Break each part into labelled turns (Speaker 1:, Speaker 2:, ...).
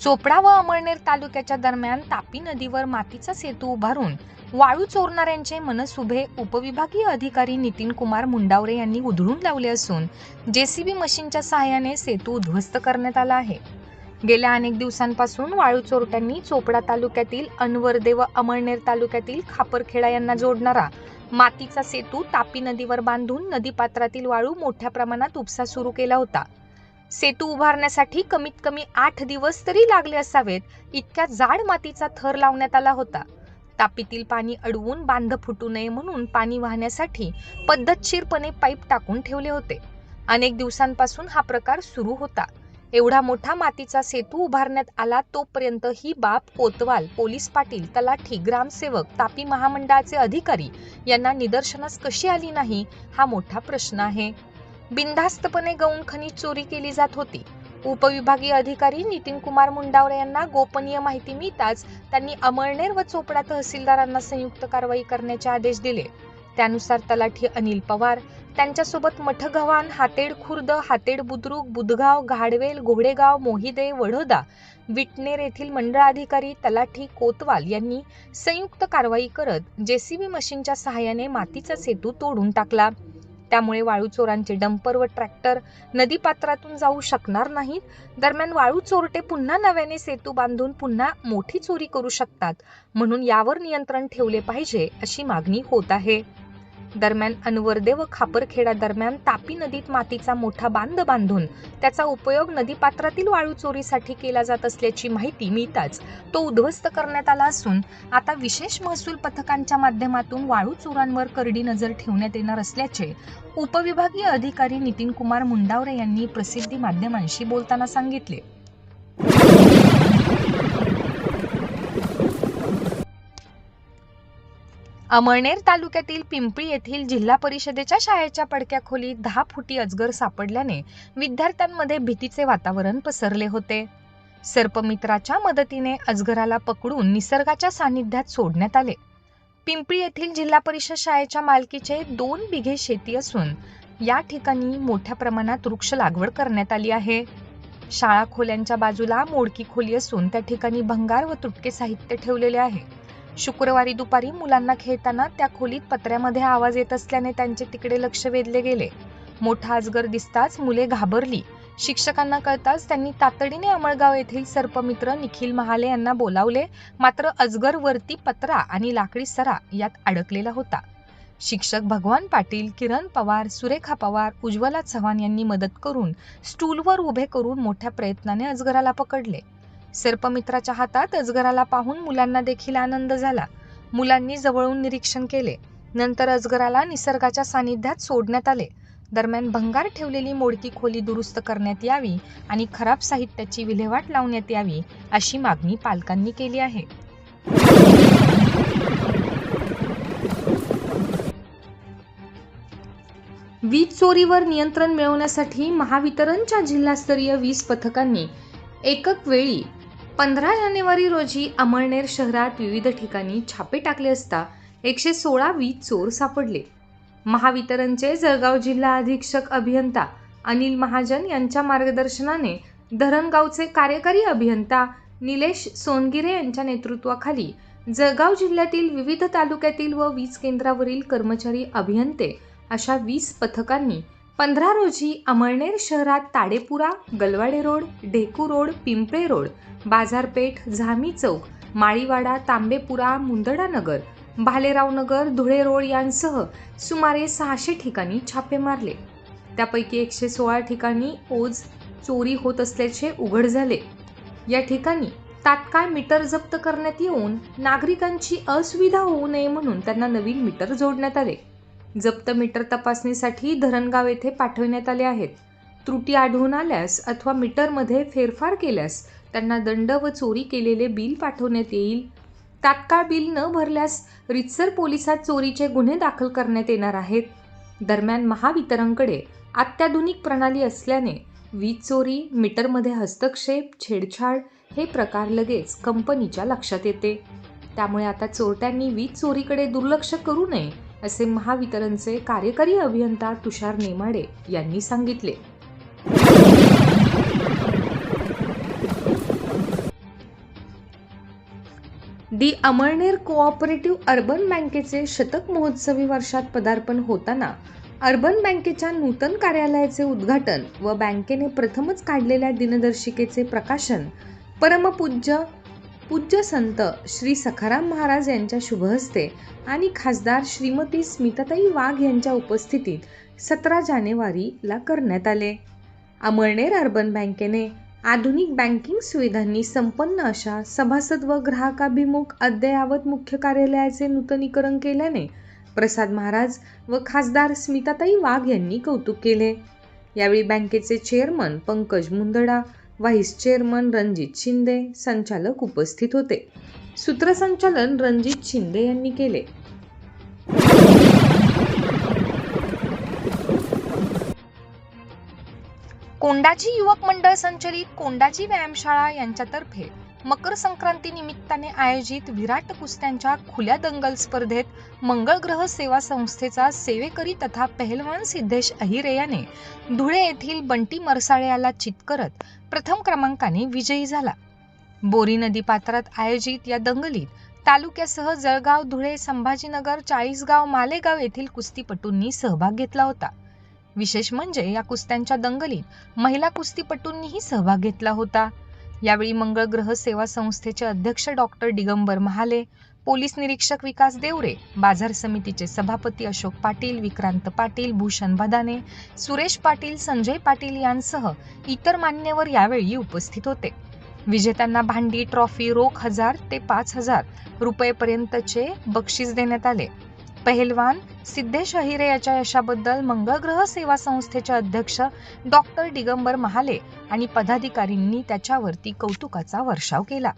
Speaker 1: चोपडा व अमळनेर तालुक्याच्या दरम्यान तापी नदीवर मातीचा सेतू उभारून वाळू चोरणाऱ्यांचे मनसुभे उपविभागीय अधिकारी नितीन कुमार मुंडावरे यांनी उधळून लावले असून जेसीबी मशीनच्या सहाय्याने सेतू उद्ध्वस्त करण्यात आला आहे. गेल्या अनेक दिवसांपासून वाळू चोरट्यांनी चोपडा तालुक्यातील अनवर्दे व अमळनेर तालुक्यातील खापरखेडा यांना जोडणारा मातीचा सेतू तापी नदीवर बांधून नदीपात्रातील वाळू मोठ्या प्रमाणात उपसा सुरू केला होता. सेतू उभारण्यासाठी कमीत कमी आठ दिवस तरी लागले असावेत इतक्या जाड मातीचा थर लावण्यात आला होता. तापीतील पाणी अडवून बांध फुटू नये म्हणून पाणी वाहण्यासाठी पद्धतशीरपणे पाईप टाकून ठेवले होते. अनेक दिवसांपासून हा प्रकार सुरू होता. एवढा मोठा मातीचा सेतू उभारण्यात आला तोपर्यंत ही बाब कोतवाल पोलीस पाटील तलाठी ग्रामसेवक तापी महामंडळाचे अधिकारी यांना निदर्शनास कशी आली नाही हा मोठा प्रश्न आहे. बिनधास्तपणे गौण खनिज चोरी केली जात होती. उपविभागीय अधिकारी नितीन कुमार मुंडावरे यांना गोपनीय माहिती मिळताच त्यांनी अमळनेर व चोपडा तहसीलदारांना संयुक्त कारवाई करण्याचे आदेश दिले. त्यानुसार तलाठी अनिल पवार त्यांच्यासोबत मठगव्हाण हातेड खुर्द हातेड बुद्रुक बुधगाव घाडवेल घोडेगाव मोहिदे वडोदा विटनेर येथील मंडळाधिकारी तलाठी कोतवाल यांनी संयुक्त कारवाई करत जेसीबी मशीनच्या सहाय्याने मातीचा सेतू तोडून टाकला. त्यामुळे वाळू चोरांचे डंपर व ट्रॅक्टर नदीपात्रातून जाऊ शकणार नाहीत. दरम्यान वाळू चोरटे पुन्हा नव्याने सेतू बांधून पुन्हा मोठी चोरी करू शकतात. म्हणून यावर नियंत्रण ठेवले पाहिजे अशी मागणी होत आहे. दरम्यान अनवर्दे व खापरखेडा दरम्यान तापी नदीत मातीचा मोठा बांध बांधून त्याचा उपयोग नदीपात्रातील वाळू चोरीसाठी केला जात असल्याची माहिती मिळताच तो उद्ध्वस्त करण्यात आला असून आता विशेष महसूल पथकांच्या माध्यमातून वाळू चोरांवर करडी नजर ठेवण्यात येणार असल्याचे उपविभागीय अधिकारी नितीन कुमार मुंडावरे यांनी प्रसिद्धी माध्यमांशी बोलताना सांगितले. अमळनेर तालुक्यातील पिंपळी येथील जिल्हा परिषदेच्या शाळेच्या पडक्या खोलीत दहा फुटी अजगर सापडल्याने विद्यार्थ्यांमध्ये भीतीचे वातावरण पसरले होते. सर्पमित्राच्या मदतीने अजगराला पकडून निसर्गाच्या सानिध्यात सोडण्यात आले. पिंपळी येथील जिल्हा परिषद शाळेच्या मालकीचे दोन बिघे शेती असून या ठिकाणी मोठ्या प्रमाणात वृक्ष लागवड करण्यात आली आहे. शाळा खोल्यांच्या बाजूला मोडकी खोली असून त्या ठिकाणी भंगार व तुटके साहित्य ठेवलेले आहे. शुक्रवारी दुपारी मुलांना खेळताना त्या खोलीत पत्र्यामध्ये आवाज येत असल्याने त्यांचे तिकडे लक्ष वेधले गेले. मोठा अजगर दिसताच मुले घाबरली. शिक्षकांना कळताच त्यांनी तातडीने अमळगाव येथील सर्पमित्र निखिल महाले यांना बोलावले. मात्र अजगर वरती पत्रा आणि लाकडी सरा यात अडकलेला होता. शिक्षक भगवान पाटील किरण पवार सुरेखा पवार उज्ज्वला चव्हाण यांनी मदत करून स्टूलवर उभे करून मोठ्या प्रयत्नाने अजगराला पकडले. सर्पमित्राच्या हातात अजगराला पाहून मुलांना देखील आनंद झाला. मुलांनी जवळून निरीक्षण केले. नंतर अजगराला निसर्गाच्या सानिध्यात सोडण्यात आले. दरम्यान भंगार ठेवलेली मोडकी खोली दुरुस्त करण्यात यावी आणि खराब साहित्याची विल्हेवाट लावण्यात यावी अशी मागणी पालकांनी केली आहे. वीज चोरीवर नियंत्रण मिळवण्यासाठी महावितरणच्या जिल्हास्तरीय वीज पथकांनी एकक वेळी पंधरा जानेवारी रोजी अमळनेर शहरात विविध ठिकाणी छापे टाकले असता एकशे सोळा वीज चोर सापडले. महावितरणचे जळगाव जिल्हा अधीक्षक अभियंता अनिल महाजन यांच्या मार्गदर्शनाने धरणगावचे कार्यकारी अभियंता निलेश सोनगिरे यांच्या नेतृत्वाखाली जळगाव जिल्ह्यातील विविध तालुक्यातील व वीज केंद्रावरील कर्मचारी अभियंते अशा वीस पथकांनी पंधरा रोजी अमळनेर शहरात Tadepura Galwade road Dheku road Pimple road बाजारपेठ झामी चौक माळीवाडा तांबेपुरा मुंदडा नगर भालेराव नगर धुळे रोड यांसह सुमारे सहाशे ठिकाणी छापे मारले. त्यापैकी एकशे सोळा ठिकाणी ओझ चोरी होत असल्याचे उघड झाले. या ठिकाणी तात्काळ मीटर जप्त करण्यात येऊन नागरिकांची असुविधा होऊ नये म्हणून त्यांना नवीन मीटर जोडण्यात आले. जप्त मीटर तपासणीसाठी धरणगाव येथे पाठवण्यात आले आहेत. त्रुटी आढळून आल्यास अथवा मीटरमध्ये फेरफार केल्यास त्यांना दंड व चोरी केलेले बिल पाठवण्यात येईल. तात्काळ बिल न भरल्यास रितसर पोलिसात चोरीचे गुन्हे दाखल करण्यात येणार आहेत. दरम्यान महावितरणकडे अत्याधुनिक प्रणाली असल्याने वीज चोरी मीटरमध्ये हस्तक्षेप छेडछाड हे प्रकार लगेच कंपनीच्या लक्षात येते. त्यामुळे आता चोरट्यांनी वीज चोरीकडे दुर्लक्ष करू नये असे महावितरणचे कार्यकारी अभियंता तुषार नेमाडे यांनी सांगितले. दी अमळनेर कोऑपरेटिव्ह अर्बन बँकेचे शतक महोत्सवी वर्षात पदार्पण होताना अर्बन बँकेच्या नूतन कार्यालयाचे उद्घाटन व बँकेने प्रथमच काढलेल्या दिनदर्शिकेचे प्रकाशन परमपूज्य पूज्य संत श्री सखाराम महाराज यांच्या शुभहस्ते आणि खासदार श्रीमती स्मिताताई वाघ यांच्या उपस्थितीत सतरा जानेवारीला करण्यात आले. अमळनेर अर्बन बँकेने आधुनिक बँकिंग सुविधांनी संपन्न अशा सभासद व ग्राहकाभिमुख अद्ययावत मुख्य कार्यालयाचे नूतनीकरण केल्याने प्रसाद महाराज व खासदार स्मिताताई वाघ यांनी कौतुक केले. यावेळी बँकेचे chairman Pankaj Mundada vice chairman Ranjit Shinde संचालक उपस्थित होते. सूत्रसंचालन रणजित शिंदे यांनी केले. कोंडाची युवक मंडळ संचलित कोंडाची व्यायामशाळा यांच्यातर्फे मकर संक्रांती निमित्ताने आयोजित विराट कुस्त्यांच्या खुल्या दंगल स्पर्धेत मंगळ ग्रह सेवा संस्थेचा सेवेकरी तथा पहलवान सिद्धेश अहिरे याने धुळे येथील बंटी मरसाळे याला चित करत प्रथम क्रमांकाने विजयी झाला. बोरी नदी पात्रात आयोजित या दंगलीत तालुक्यासह जळगाव धुळे संभाजीनगर चाळीसगाव मालेगाव येथील कुस्तीपटूंनी सहभाग घेतला होता. विशेष म्हणजे या कुस्त्यांच्या दंगलीत महिला कुस्तीपटूंनीही सहभाग घेतला होता. यावेळी मंगळ ग्रह सेवा संस्थेचे अध्यक्ष डॉक्टर दिगंबर महाले पोलीस निरीक्षक विकास देवरे बाजार समितीचे सभापती अशोक पाटील विक्रांत पाटील भूषण भदाने सुरेश पाटील संजय पाटील यांसह इतर मान्यवर यावेळी उपस्थित होते. विजेत्यांना भांडी ट्रॉफी रोख हजार ते पाच हजार रुपयेपर्यंतचे बक्षीस देण्यात आले. पहलवान सिद्धेश अहिरे याच्या यशाबद्दल मंगळग्रह सेवा संस्थेचे अध्यक्ष डॉक्टर दिगंबर महाले आणि पदाधिकारींनी त्याच्यावरती कौतुकाचा वर्षाव केला.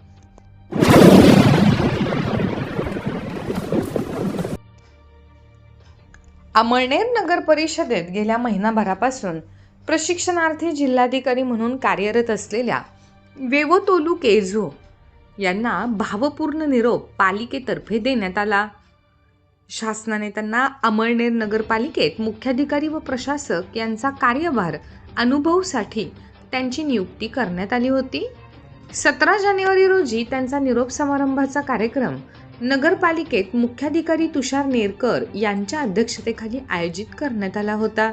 Speaker 1: अमळनेर नगर परिषदेत गेल्या महिनाभरापासून प्रशिक्षणार्थी जिल्हाधिकारी म्हणून कार्यरत असलेल्या वेवोतोलू केझो यांना भावपूर्ण निरोप पालिकेतर्फे देण्यात आला. शासनाने त्यांना अमळनेर नगरपालिकेत मुख्याधिकारी व प्रशासक यांचा कार्यभार अनुभवसाठी त्यांची नियुक्ती करण्यात आली होती. सतरा जानेवारी रोजी त्यांचा निरोप समारंभाचा कार्यक्रम नगरपालिकेत मुख्याधिकारी तुषार नेरकर यांच्या अध्यक्षतेखाली आयोजित करण्यात आला होता.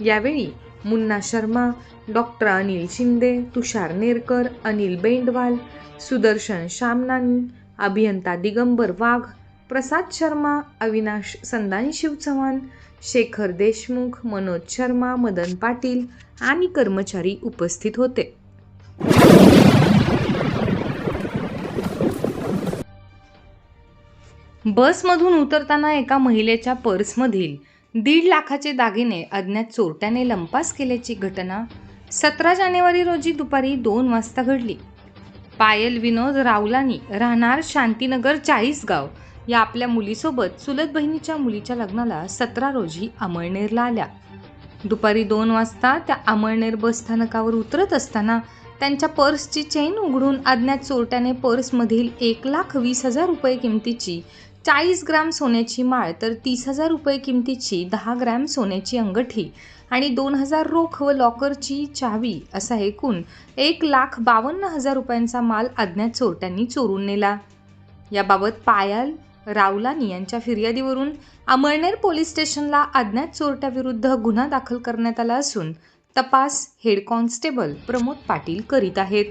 Speaker 1: यावेळी मुन्ना शर्मा डॉक्टर अनिल शिंदे तुषार नेरकर अनिल बेंडवाल सुदर्शन शामनानी अभियंता दिगंबर वाघ प्रसाद शर्मा अविनाश संदानशिव चव्हाण शेखर देशमुख मनोज शर्मा मदन पाटील आणि कर्मचारी उपस्थित होते. बसमधून उतरताना एका महिलेच्या पर्समधील दीड लाखाचे दागिने अज्ञात चोरट्याने लंपास केल्याची घटना सतरा जानेवारी रोजी दुपारी दोन वाजता घडली. पायल विनोद रावलानी राहणार शांतीनगर चाळीसगाव या आपल्या मुलीसोबत चुलत बहिणीच्या मुलीच्या लग्नाला सतरा रोजी अमळनेरला आल्या. दुपारी दोन वाजता त्या अमळनेर बस स्थानकावर उतरत असताना त्यांच्या पर्सची चेन उघडून अज्ञात चोरट्याने पर्समधील एक लाख वीस हजार रुपये किमतीची चाळीस ग्रॅम सोन्याची माळ तर तीस हजार रुपये किमतीची दहा ग्रॅम सोन्याची अंगठी आणि दोन हजार रोख व लॉकरची चावी असा एकूण एक लाख बावन्न हजार रुपयांचा माल अज्ञात चोरट्यांनी चोरून नेला. याबाबत पायल रावलानी यांच्या फिर्यादीवरून अमळनेर पोलीस स्टेशनला अज्ञात चोरट्याविरुद्ध गुन्हा दाखल करण्यात आला असून तपास हेड कॉन्स्टेबल प्रमोद पाटील करीत आहेत.